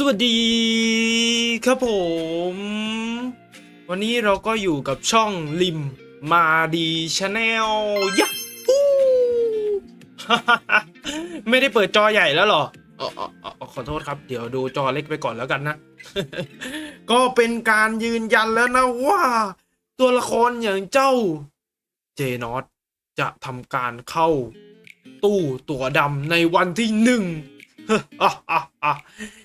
สวัสดีครับผม วันนี้เราก็อยู่กับช่องริมมาดีชาแนลยะฮูไม่ได้เปิดจอใหญ่แล้วหรอออขอโทษครับ เดี๋ยวดูจอเล็กไปก่อนแล้วกันนะ ก็เป็นการยืนยันแล้วนะว่า ตัวละครอย่างเจ้า เจนอตจะทำการเข้า ตู้ตัวดำในวันที่หนึ่ง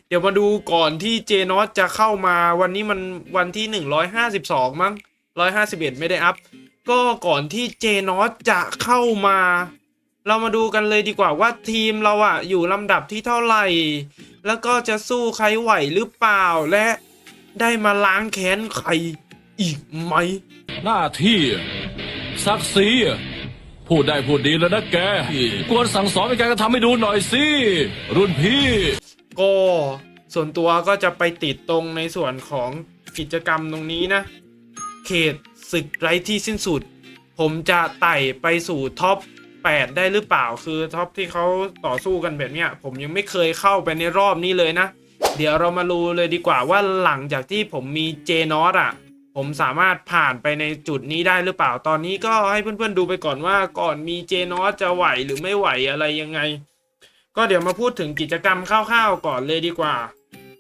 เดี๋ยวมาดูก่อนที่เจนอสจะเข้ามาวันนี้มันวันที่หนึ่งร้อยห้าสิบสองมั้งร้อยห้าสิบเอ็ดไม่ได้อัพ ก็ก่อนที่เจนอสจะเข้ามา เรามาดูกันเลยดีกว่าว่าทีมเราอะอยู่ลำดับที่เท่าไหร่ แล้วก็จะสู้ใครไหวหรือเปล่าและได้มาล้างแค้นใครอีกไหม หน้าที่ศักดิ์ศรี พูดได้พูดดีแล้วนะแกควรสั่งสอนในการกระทำให้ดูหน่อยสิ รุ่นพี่ ก็ส่วนตัวก็จะไปติดตรงในส่วนของกิจกรรมตรงนี้นะ เขตศึกไร้ที่สิ้นสุด ผมจะไต่ไปสู่ท็อป 8 ได้หรือเปล่าคือท็อปที่เขาต่อสู้กันแบบเนี้ย ผมยังไม่เคยเข้าไปในรอบนี้เลยนะ เดี๋ยวเรามาดูเลยดีกว่าว่าหลังจากที่ผมมีเจนอสอะ ผมสามารถผ่านไปในจุดนี้ได้หรือเปล่าตอนนี้ก็ให้เพื่อนๆดูไปก่อนว่าก่อนมีเจนอสจะไหวหรือไม่ไหวอะไรยังไง ก็เดี๋ยวมาพูดถึงกิจกรรมคร่าวๆก่อนเลยดีกว่า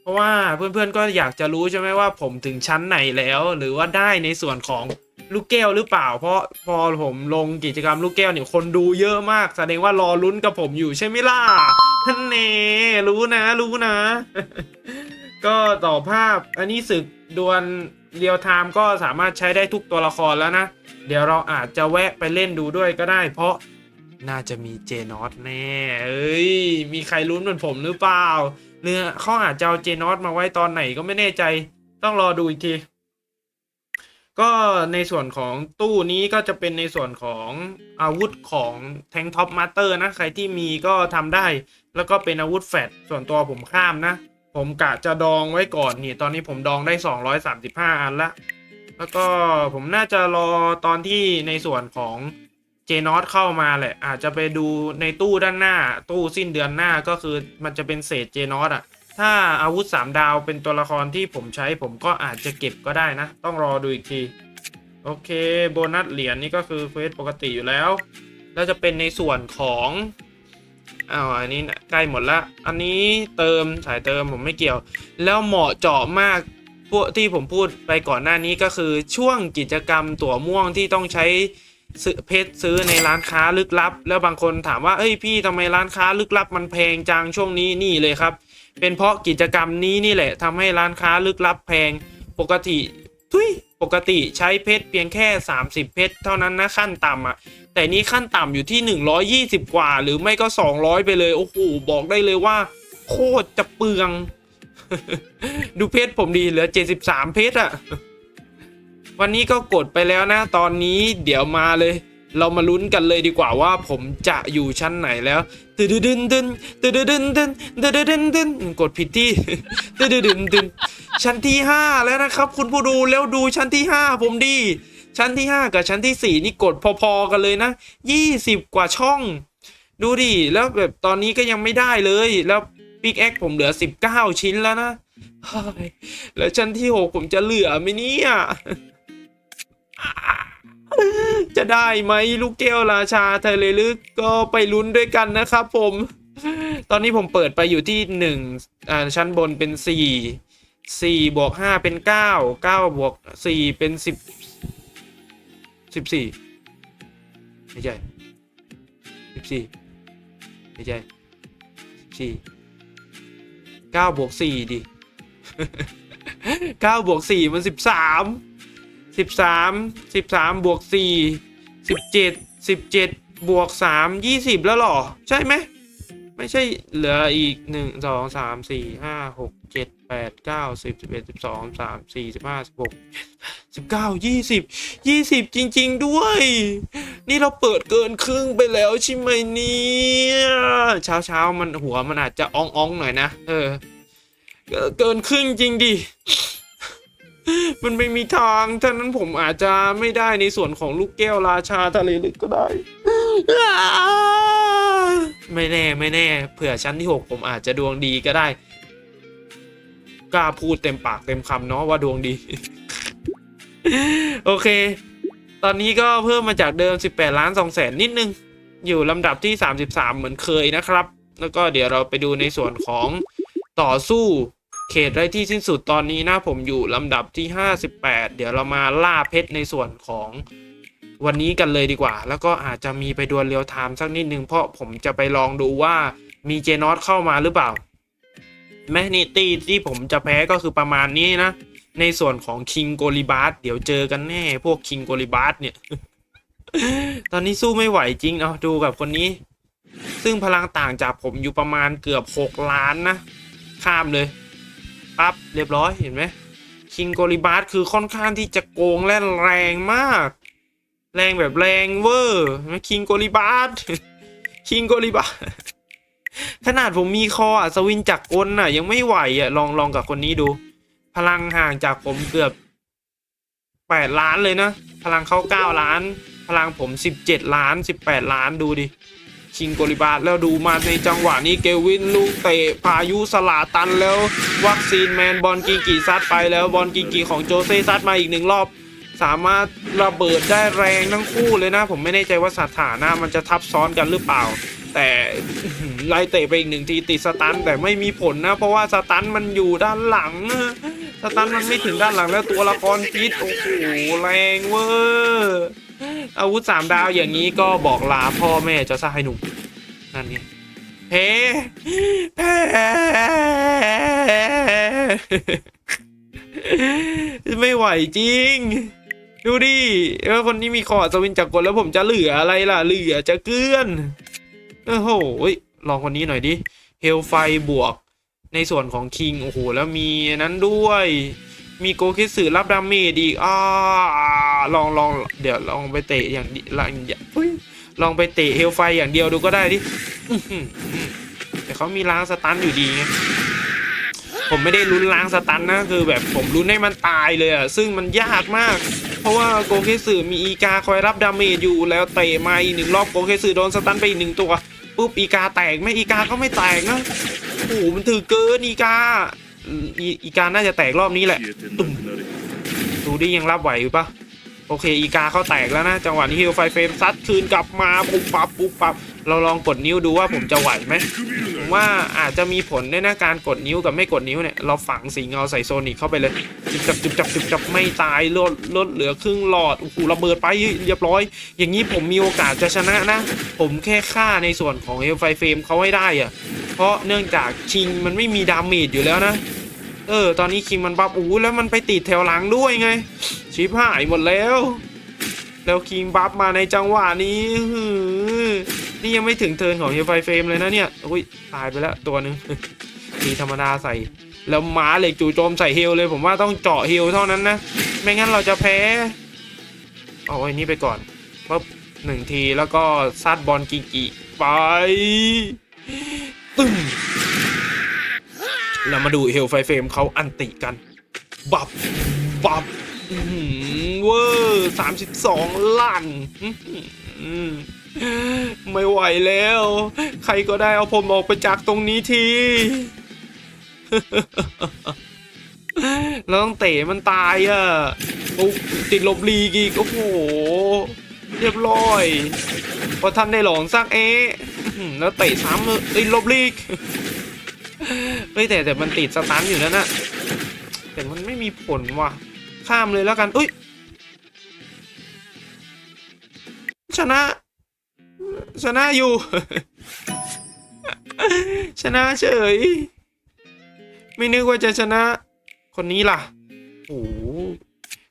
เพราะว่าเพื่อนๆก็อยากจะรู้ใช่ไหมว่าผมถึงชั้นไหนแล้ว หรือว่าได้ในส่วนของลูกแก้วหรือเปล่า เพราะพอผมลงกิจกรรมลูกแก้วเนี่ยคนดูเยอะมากแสดงว่ารอลุ้นกับผมอยู่ใช่ไหมล่ะท่านเนรู้นะรู้นะ ก็ต่อภาพอันนี้ศึก ดวลเรียลไทม์ก็สามารถใช้ได้ทุกตัวละครแล้วนะ เดี๋ยวเราอาจจะแวะไปเล่นดูด้วยก็ได้ เพราะน่าจะมีเจนอตแน่ เอ้ย มีใครลุ้นเหมือนผมหรือเปล่า เนื้อเขาอาจจะเอาเจนอตมาไว้ตอนไหนก็ไม่แน่ใจ ต้องรอดูอีกที ก็ในส่วนของตู้นี้ก็จะเป็นในส่วนของอาวุธของแทงท็อปมาสเตอร์นะ ใครที่มีก็ทำได้ แล้วก็เป็นอาวุธแฟดส่วนตัวผมข้ามนะ ผมกะจะดองไว้ก่อนนี่ตอนนี้ผมดองได้ 235 อันละ แล้วก็ผมน่าจะรอตอนที่ในส่วนของเจนอตเข้ามาแหละ อาจจะไปดูในตู้ด้านหน้า ตู้สิ้นเดือนหน้าก็คือมันจะเป็นเศษเจนอตอะถ้าอาวุธ 3 ดาวเป็นตัวละครที่ผมใช้ผมก็อาจจะเก็บก็ได้นะ ต้องรอดูอีกที โอเค โบนัสเหรียญนี่ก็คือเควสปกติอยู่แล้ว แล้วจะเป็นในส่วนของ อ้าวอันนี้ใกล้หมดละ อันนี้เติมสายเติมผมไม่เกี่ยว แล้วเหมาะเจาะมากพวกที่ผมพูดไปก่อนหน้านี้ก็คือช่วงกิจกรรมตั๋วม่วงที่ต้องใช้เพชรซื้อในร้านค้าลึกลับ แล้วบางคนถามว่าเอ้ยพี่ทำไมร้านค้าลึกลับมันแพงจังช่วงนี้นี่เลยครับ เป็นเพราะกิจกรรมนี้นี่แหละทำให้ร้านค้าลึกลับแพงปกติ ทุยปกติใช้เพชรเพียงแค่ 30 เพชรเท่านั้นนะขั้นต่ำอะ แต่นี้ขั้นต่ำอยู่ที่ 120 กว่า หรือไม่ก็ 200 ไปเลยโอ้โหบอกได้เลยว่า โคตรจะเปลือง ดูเพชรผมดีเหลือ 73 เพชรอะ วันนี้ก็กดไปแล้วนะ ตอนนี้เดี๋ยวมาเลย เรามาลุ้นกันเลยดีกว่าว่าผมจะอยู่ชั้นไหนแล้วตึดดึนดึนตึดดึนดึนตึดดึนดึนกดผิดที่ตึดดึนดึน ชั้นที่ห้าแล้วนะครับ คุณผู้ดูแล้วดูชั้นที่ห้าผมดี ชั้นที่ห้ากับชั้นที่สี่นี่กดพอๆกันเลยนะยี่สิบกว่าช่อง ดูดิแล้วแบบตอนนี้ก็ยังไม่ได้เลยแล้วปิกแอคผมเหลือสิบเก้าชิ้นแล้วนะแล้วชั้นที่หกผมจะเหลือไหมเนี่ยจะได้ไหมลูกแก้วราชาทะเลลึกก็ไปลุ้นด้วยกันนะครับผม ตอนนี้ผมเปิดไปอยู่ที่หนึ่งอ่าชั้นบนเป็นสี่ สี่บวกห้าเป็นเก้าเก้าบวกสี่เป็นสิบสิบสี่ไม่ใช่สิบสี่ไม่ใช่สิบสี่เก้าบวกสี่ดิเก้าบวกสี่มันสิบสามสิบสามสิบสามบวกสี่สิบเจ็ดสิบเจ็ดบวกสามยี่สิบแล้วหรอ ใช่ไหม ไม่ใช่เหลืออีกหนึ่งสองสามสี่ห้าหกเจ็ดแปดเก้าสิบสิบเอ็ดสิบสองสามสี่สิบห้าสิบหกสิบเก้ายี่สิบยี่สิบจริง ๆ ด้วย นี่เราเปิดเกินครึ่งไปแล้วใช่ไหมเนี่ยเช้าเช้าๆมันหัวมันอาจจะอ่องๆหน่อยนะเออเกินเกินครึ่งจริงดิมันไม่มีทางถ้านั้นผมอาจจะไม่ได้ในส่วนของลูกแก้วราชาทะเลลึกก็ได้ ไม่แน่ไม่แน่ เผื่อชั้นที่ 6 ผมอาจจะดวงดีก็ได้ กล้าพูดเต็มปากเต็มคำเนาะว่าดวงดี โอเค ตอนนี้ก็เพิ่มมาจากเดิม 18 ล้าน2แสนนิดนึง อยู่ลำดับที่ 33 เหมือนเคยนะครับ แล้วก็เดี๋ยวเราไปดูในส่วนของต่อสู้เขตไร้ที่สิ้นสุดตอนนี้นะผมอยู่ลำดับที่ 58 เดี๋ยวเรามาล่าเพชรในส่วนของ วันนี้กันเลยดีกว่า แล้วก็อาจจะมีไปดวลเรียวไทม์สักนิดนึงเพราะผมจะไปลองดูว่ามีเจนอตเข้ามาหรือเปล่าแมกนิตี้ที่ผมจะแพ้ก็คือประมาณนี้นะ ในส่วนของคิงโกลิบาสเดี๋ยวเจอกันแน่ พวกคิงโกลิบาสเนี่ย ตอนนี้สู้ไม่ไหวจริง เอาดูกับคนนี้ ซึ่งพลังต่างจากผมอยู่ประมาณเกือบ 6 ล้านนะ ข้ามเลย ปั๊บ เรียบร้อยเห็นไหมคิงโกลิบาสคือค่อนข้างที่จะโกงและแรงมาก แรงแบบแรงเวอร์คิงโกลิบาสคิงโกลิบาสขนาดผมมีคออะสวินจักรกลอะ ยังไม่ไหวอะลองลองกับคนนี้ดู พลังห่างจากผมเกือบแปดล้านเลยนะ พลังเขาเก้าล้าน พลังผมสิบเจ็ดล้านสิบแปดล้านดูดิคิงโกลิบาสแล้วดูมาในจังหวะนี้เกวินลูกเตะพายุสลาตันแล้ว วัคซีนแมนบอลกิงกีซัดไปแล้วบอลกิงกีของโจเซ่ซัดมาอีกหนึ่งรอบ สามารถระเบิดได้แรงทั้งคู่เลยนะ ผมไม่แน่ใจว่าสถานะมันจะทับซ้อนกันหรือเปล่า แต่ไล่เตะไปอีกหนึ่งทีติดสตันแต่ไม่มีผลนะ เพราะว่าสตันมันอยู่ด้านหลังสตันมันไม่ถึงด้านหลังแล้วตัวละครพิษโอ้โหแรงเวอร์อาวุธสามดาวอย่างนี้ก็บอกลาพ่อแม่จะซะให้หนุ่มนั่นไงเพ้แพ้ไม่ไหวจริง ดูดิเออคนนี้มีคอร์ดสวินจากกลแล้วผมจะเหลืออะไรล่ะ เหลือจะเกลื่อน โอ้โหลองคนนี้หน่อยดิเฮลไฟบวก ในส่วนของคิงโอ้โหแล้วมีนั้นด้วย มีโกคิสึรับดาเมจอีกอ่าลองลองเดี๋ยวลองไปเตะอย่างลองอย่าเฮ้ยลองไปเตะเฮลไฟอย่างเดียวดูก็ได้ดิแต่เขามีล้างสตันอยู่ดีไงผมไม่ได้ลุ้นล้างสตันนะคือแบบผมลุ้นให้มันตายเลยอะซึ่งมันยากมาก เพราะว่าโกเคสึมีอีกาคอยรับดาเมจอยู่แล้วเตะมาอีกหนึ่งรอบโกเคสึโดนสตันไปอีกหนึ่งตัวปุ๊บอีกาแตกไหมอีกาก็ไม่แตกนะโอ้โหมันถือเกินอีกาอีกาน่าจะแตกรอบนี้แหละตุ่มดูดิยังรับไหวอยู่ปะ อเคอีกาเขาแตกแล้วนะ จังหวะนี้ฮิลไฟเฟรมซัดคืนกลับมาปุ๊บปับปุ๊บปับเราลองกดนิ้วดูว่าผมจะไหวไหมผมว่าอาจจะมีผลด้วยนะการกดนิ้วกับไม่กดนิ้วเนี่ย เราฝังสีเงาใส่โซนิกเข้าไปเลยจุบจับจุบจับจุบจับไม่ตายลดลดเหลือครึ่งหลอดโอ้โหระเบิดไปเรียบร้อย อย่างนี้ผมมีโอกาสจะชนะนะ ผมแค่ฆ่าในส่วนของเฮลไฟเฟรมเขาให้ได้อะเพราะเนื่องจากคิงมันไม่มีดาเมจอยู่แล้วนะ เออ ตอนนี้คิงมันบัฟอู้แล้วมันไปติดแถวหลังด้วยไง ชิบหายหมดแล้ว แล้วคิงบัฟมาในจังหวะนี้หือนี่ยังไม่ถึงเทินของเฮลไฟเฟรมเลยนะเนี่ยอุ้ยตายไปแล้วตัวหนึ่งทีธรรมดาใส่ แล้วหมาเหล็กจู่โจมใส่เฮลเลย ผมว่าต้องเจาะเฮลเท่านั้นนะ ไม่งั้นเราจะแพ้เอาไอ้นี่ไปก่อนปุ๊บหนึ่งทีแล้วก็ซัดบอลกิกิไปตึ้ง เรามาดูเฮลไฟเฟรมเขาอันติกัน บับ บับอื้อหือเวอร์สามสิบสองล้านไม่ไหวแล้ว ใครก็ได้เอาผมออกไปจากตรงนี้ทีเราต้องเตะมันตายอะโอ้ติดลบลีกอีก โอ้โห เรียบร้อย พอท่านได้หลอนสักเอะแล้วเตะซ้ำเลยเอ้ยลบลีก เฮ้ยแต่แต่มันติดสตันอยู่นั่นนะแต่มันไม่มีผลว่ะ ข้ามเลยแล้วกันอุ้ย ชนะ ชนะอยู่ ชนะเฉย ไม่นึกว่าจะชนะ คนนี้ล่ะโอ้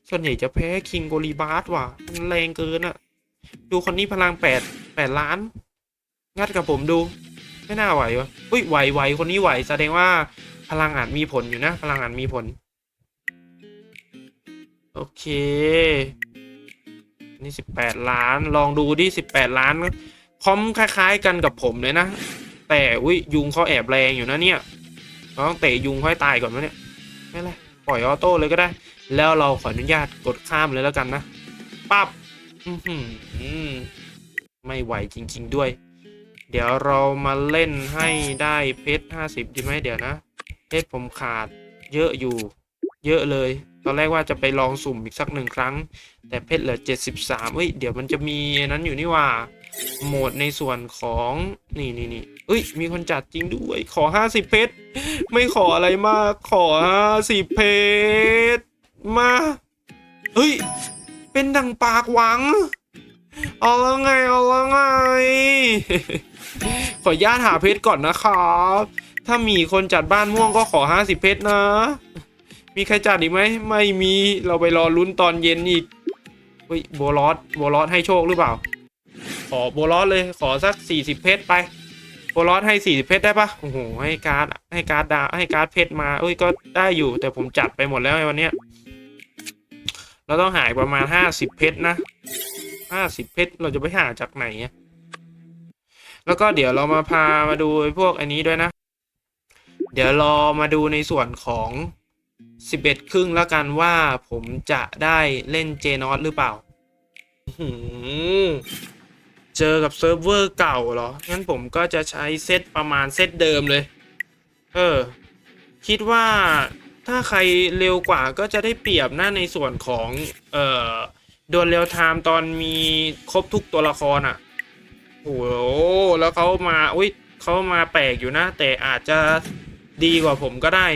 ส่วนใหญ่จะแพ้คิงโกลีบาสว่ะมันแรงเกินอะดูคนนี้พลังแปดแปดล้าน งัดกับผมดู ไม่น่าไหววะอุ้ยไหวไหวคนนี้ไหวแสดงว่าพลังอาจมีผลอยู่นะ พลังอาจมีผล โอเคนี่สิบแปดล้าน ลองดูดิสิบแปดล้านคอมคล้ายๆกันกับผมเลยนะ แต่อุ้ยยุงเขาแอบแรงอยู่นะเนี่ยเราต้องเตะยุงให้ตายก่อนวะเนี่ยไม่เป็นไรปล่อยออโต้เลยก็ได้ แล้วเราขออนุญาตกดข้ามเลยแล้วกันนะปั๊บไม่ไหวจริง ๆด้วย เดี๋ยวเรามาเล่นให้ได้เพชรห้าสิบดีไหมเดี๋ยวนะ เพชรผมขาดเยอะอยู่ เยอะเลย ตอนแรกว่าจะไปลองสุ่มอีกสักหนึ่งครั้ง แต่เพชรเหลือเจ็ดสิบสามเอ้ย เดี๋ยวมันจะมีนนั้นอยู่นี่ว่า โหมดในส่วนของนี่นี่นี่เอ้ย มีคนจัดจริงด้วย ขอห้าสิบเพชร ไม่ขออะไรมาก ขอห้าสิบเพชร มา เฮ้ย เป็นดังปากหวัง เอาแล้วไง เอาแล้วไง ขออนุญาตหาเพชรก่อนนะครับ ถ้ามีคนจัดบ้านม่วงก็ขอห้าสิบเพชรนะ มีใครจัดอีกไหม ไม่มี เราไปรอลุ้นตอนเย็นอีก เฮ้ยโบลอสโบลอสให้โชคหรือเปล่า ขอโบลอสเลย ขอสักสี่สิบเพชรไป โบลอสให้สี่สิบเพชรได้ปะโอ้โห ให้การ์ด ให้การ์ดดาให้การ์ดเพชรมา เอ้ย ก็ได้อยู่ แต่ผมจัดไปหมดแล้วไอ้วันเนี้ย เราต้องหายประมาณห้าสิบเพชรนะห้าสิบเพชร เราจะไปหาจากไหนอะ แล้วก็เดี๋ยวเรามาพามาดูพวกอันนี้ด้วยนะ เดี๋ยวรอมาดูในส่วนของสิบเอ็ดครึ่งแล้วกันว่าผมจะได้เล่นเจนอสหรือเปล่าเจอกับเซิร์ฟเวอร์เก่าเหรอ งั้นผมก็จะใช้เซตประมาณเซตเดิมเลย เออ คิดว่าถ้าใครเร็วกว่าก็จะได้เปรียบนะในส่วนของ เอ่อดวลเรียวไทม์ตอนมีครบทุกตัวละครอะ่ะ โอ้โหแล้วเขามาอุ้ยเขามาแปลกอยู่นะ แต่อาจจะดีกว่าผมก็ได้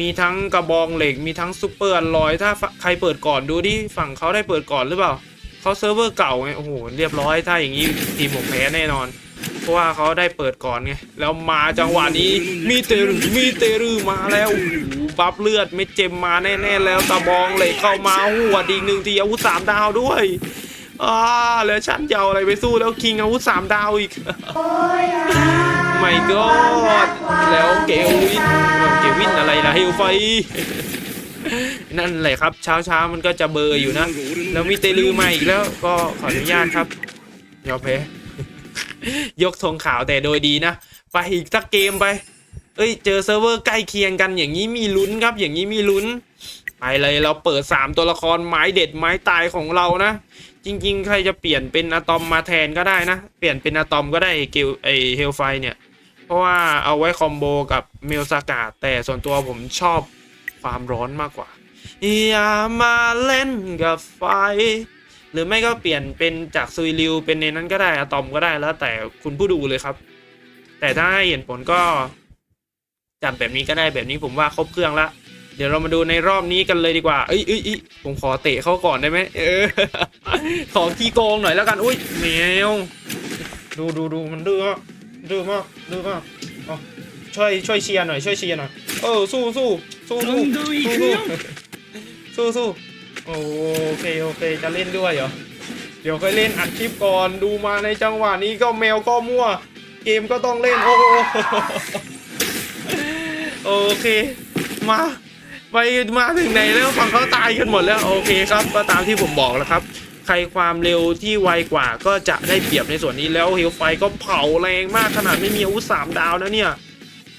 มีทั้งกระบองเหล็กมีทั้งซูเปอร์ลอยถ้าใครเปิดก่อนดูดิฝั่งเขาได้เปิดก่อนหรือเปล่าเขาเซิร์ฟเวอร์เก่าไงโอ้โหเรียบร้อยถ้าอย่างนี้ทีมผมแพ้แน่นอน เพราะว่าเขาได้เปิดก่อนไงแล้วมาจังหวะนี้มีเตรึมีเตรึมาแล้วโอ้โหบัฟเลือดเม็ดเจมมาแน่ๆแล้วตะบองเหล็กเข้ามาหัวดีหนึ่งทีอาวุธสามดาวด้วย อ่าแล้วฉันจะเอาอะไรไปสู้แล้วคิงอาวุธสามดาวอีกไม่ก็แล้วเกลวินเกลวินอะไรล่ะเฮลไฟ นั่นแหละครับ เช้าเช้าๆมันก็จะเบลอร์อยู่นะ แล้วมีเตลือมาอีกแล้วก็ขออนุญาตครับยอมแพ้ยกธงขาวแต่โดยดีนะ ไปอีกสักเกมไป เอ้ย เจอเซิร์ฟเวอร์ใกล้เคียงกันอย่างนี้มีลุ้นครับ อย่างนี้มีลุ้น ไปเลยเราเปิด 3 ตัวละครไม้เด็ดไม้ตายของเรานะ จริง ๆ ใครจะเปลี่ยนเป็นอะตอมมาแทนก็ได้นะ เปลี่ยนเป็นอะตอมก็ได้เกลไอเฮลไฟเนี่ย เพราะว่าเอาไว้คอมโบกับเมลสากาแต่ส่วนตัวผมชอบความร้อนมากกว่า อย่ามาเล่นกับไฟ หรือไม่ก็เปลี่ยนเป็นจากซุยริวเป็นในนั้นก็ได้อะตอมก็ได้แล้วแต่คุณผู้ดูเลยครับ แต่ถ้าให้เห็นผลก็จัดแบบนี้ก็ได้แบบนี้ผมว่าครบเครื่องละ เดี๋ยวเรามาดูในรอบนี้กันเลยดีกว่า เอ้ยเอ้ยผมขอเตะเขาก่อนได้ไหมเออสองที่โกงหน่อยแล้วกัน อุ้ยแมวดูดูดูมันดื้อดื้อมากดื้อมากอ๋อช่วยช่วยเชียร์หน่อยช่วยเชียร์หน่อยเออสู้สู้สู้สู้สู้สู้สู้โอเคโอเคจะเล่นด้วยเหรอเดี๋ยวค่อยเล่นอัดคลิปก่อนดูมาในจังหวะนี้ก็แมวก็มั่ว เกมก็ต้องเล่นโอ้โอเค มา ไปมาถึงไหนแล้วฝั่งเขาตายกันหมดแล้วโอเคครับ ก็ตามที่ผมบอกแล้วครับ ใครความเร็วที่ไวกว่าก็จะได้เปรียบในส่วนนี้แล้วเฮลไฟก็เผาแรงมากขนาดไม่มีอาวุธสามดาวนะเนี่ย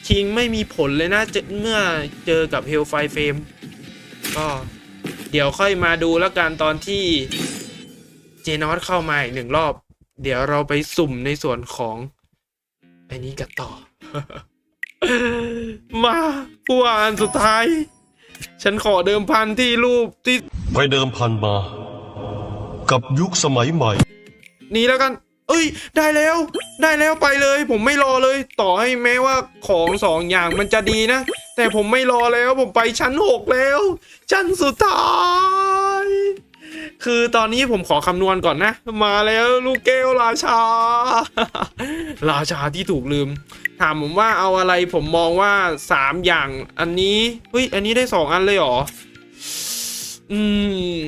คิงไม่มีผลเลยนะเมื่อเจอกับเฮลไฟเฟมก็เดี๋ยวค่อยมาดูแล้วกันตอนที่เจนอสเข้ามาอีกหนึ่งรอบ เดี๋ยวเราไปสุ่มในส่วนของไอ้นี้กันต่อ มาผู้อ่านสุดท้าย ฉันขอเดิมพันที่รูปที่ไปเดิมพันมา กับยุคสมัยใหม่ นี้แล้วกัน เอ้ย ได้แล้ว ได้แล้วไปเลย ผมไม่รอเลย ต่อให้แม้ว่าของสองอย่างมันจะดีนะ แต่ผมไม่รอแล้วผมไปชั้นหกแล้ว ชั้นสุดท้ายคือตอนนี้ผมขอคำนวณก่อนนะ มาแล้วลูกแก้วราชา ราชาที่ถูกลืม ถามผมว่าเอาอะไรผมมองว่าสามอย่าง อันนี้เฮ้ยอันนี้ได้สองอันเลยเหรอ อืม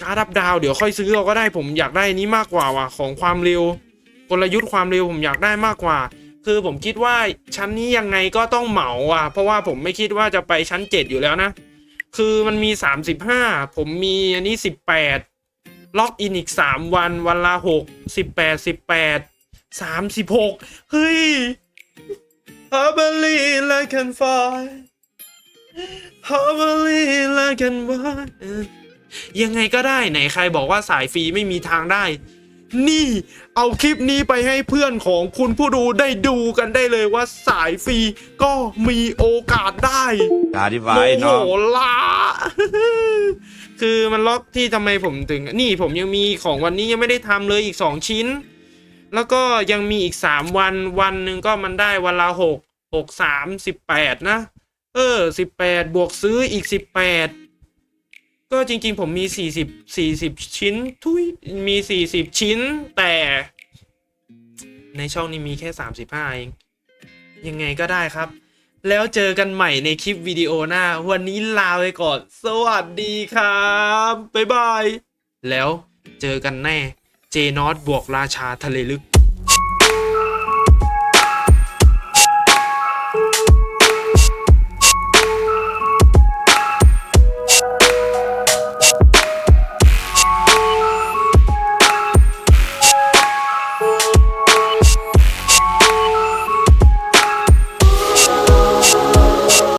การดับดาวเดี๋ยวค่อยซื้อเราก็ได้ผมอยากได้อนนี้มากกว่าว่ะของความเร็ว กลยุทธ์ความเร็วผมอยากได้มากกว่า คือผมคิดว่าชั้นนี้ยังไงก็ต้องเหมาอะ เพราะว่าผมไม่คิดว่าจะไปชั้น 7 อยู่แล้วนะ คือมันมี 35 ผมมีอันนี้ 18 ล็อกอินอีก 3 วันวันละ6 18 18 36 เฮ้ย I believe I can fly I believe I can fly ยังไงก็ได้ไหนใครบอกว่าสายฟรีไม่มีทางได้ นี่เอาคลิปนี้ไปให้เพื่อนของคุณผู้ดูได้ดูกันได้เลยว่าสายฟรีก็มีโอกาสได้อธิบาโมยโหน้องละคือมันล็อกที่ทำไมผมถึง นี่ผมยังมีของวันนี้ยังไม่ได้ทำเลยอีกสองชิ้น แล้วก็ยังมีอีกสามวันวันหนึ่งก็มันได้วันละหกหกสามสิบแปดนะ เออสิบแปดบวกซื้ออีกสิบแปดก็จริงๆผมมีสี่สิบสี่สิบชิ้นทุยมีสี่สิบชิ้นแต่ ในช่องนี้มีแค่สามสิบห้าเอง ยังไงก็ได้ครับ แล้วเจอกันใหม่ในคลิปวิดีโอหน้า วันนี้ลาไปก่อน สวัสดีครับ บ๊ายบาย แล้วเจอกันแน่ เจนอตบวกราชาทะเลลึก